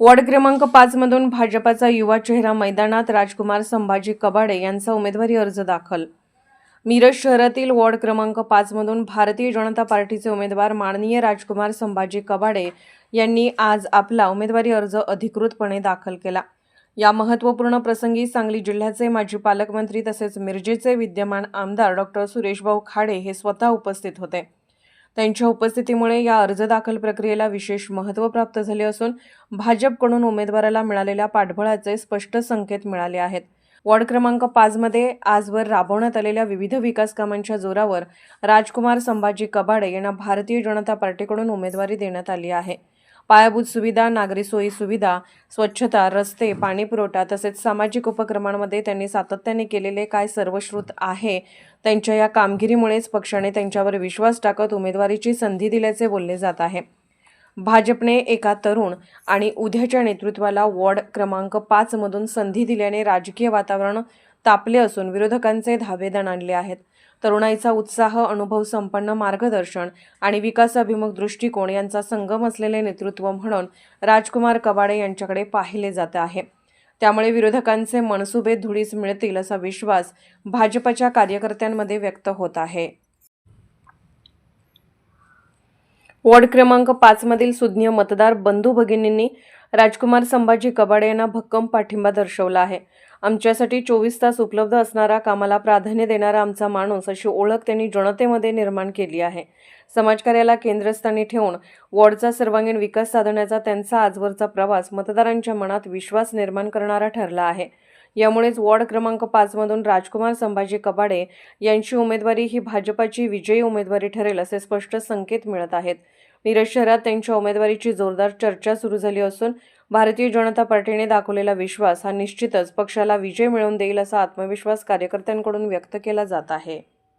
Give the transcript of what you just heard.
Ward क्रमांक पाचमधून भाजपाचा युवा चेहरा मैदानात राजकुमार संभाजी कबाडे यांचा उमेदवारी अर्ज दाखल. मिरज शहरातील वॉर्ड क्रमांक पाचमधून भारतीय जनता पार्टीचे उमेदवार माननीय राजकुमार संभाजी कबाडे यांनी आज आपला उमेदवारी अर्ज अधिकृतपणे दाखल केला. या महत्त्वपूर्ण प्रसंगी सांगली जिल्ह्याचे माजी पालकमंत्री तसेच मिरजेचे विद्यमान आमदार डॉक्टर सुरेशभाऊ खाडे हे स्वतः उपस्थित होते. त्यांच्या उपस्थितीमुळे या अर्ज दाखल प्रक्रियेला विशेष महत्त्व प्राप्त झाले असून भाजपकडून उमेदवाराला मिळालेल्या पाठबळाचे स्पष्ट संकेत मिळाले आहेत. वॉर्ड क्रमांक पाचमध्ये आजवर राबवण्यात आलेल्या विविध विकास कामांच्या जोरावर राजकुमार संभाजी कबाडे यांना भारतीय जनता पार्टीकडून उमेदवारी देण्यात आली आहे. पायाभूत सुविधा नागरी सोयी सुविधा स्वच्छता रस्ते पाणीपुरवठा तसेच सामाजिक उपक्रमांमध्ये त्यांनी सातत्याने केलेले काय सर्वश्रुत आहे? त्यांच्या या कामगिरीमुळेच पक्षाने त्यांच्यावर विश्वास टाकत उमेदवारीची संधी दिल्याचे बोलले जात आहे. भाजपने एका तरुण आणि उद्याच्या नेतृत्वाला वॉर्ड क्रमांक पाचमधून संधी दिल्याने राजकीय वातावरण तापले असून विरोधकांचे धावेदन आणले आहेत. तरुणाईचा उत्साह अनुभव संपन्न मार्गदर्शन आणि विकासाभिमुख दृष्टिकोन यांचा संगम असलेले नेतृत्व म्हणून राजकुमार कबाडे यांच्याकडे पाहिले जात आहे. त्यामुळे विरोधकांचे मनसुबे धुळीस मिळतील असा विश्वास भाजपच्या कार्यकर्त्यांमध्ये व्यक्त होत आहे. वॉर्ड क्रमांक पाचमधील सुज्ञ मतदार बंधू भगिनींनी राजकुमार संभाजी कबाडे यांना भक्कम पाठिंबा दर्शवला आहे. आमच्यासाठी चोवीस तास उपलब्ध असणारा कामाला प्राधान्य देणारा आमचा माणूस अशी ओळख त्यांनी जनतेमध्ये निर्माण केली आहे. समाजकार्याला केंद्रस्थानी ठेवून वॉर्डचा सर्वांगीण विकास साधण्याचा त्यांचा आजवरचा प्रवास मतदारांच्या मनात विश्वास निर्माण करणारा ठरला आहे. यामुळेच वॉर्ड क्रमांक पाचमधून राजकुमार संभाजी कबाडे यांची उमेदवारी ही भाजपाची विजयी उमेदवारी ठरेल असे स्पष्ट संकेत मिळत आहेत. मिरज शहरात त्यांच्या उमेदवारीची जोरदार चर्चा सुरू झाली असून भारतीय जनता पार्टीने दाखवलेला विश्वास हा निश्चितच पक्षाला विजय मिळवून देईल असा आत्मविश्वास कार्यकर्त्यांकडून व्यक्त केला जात आहे.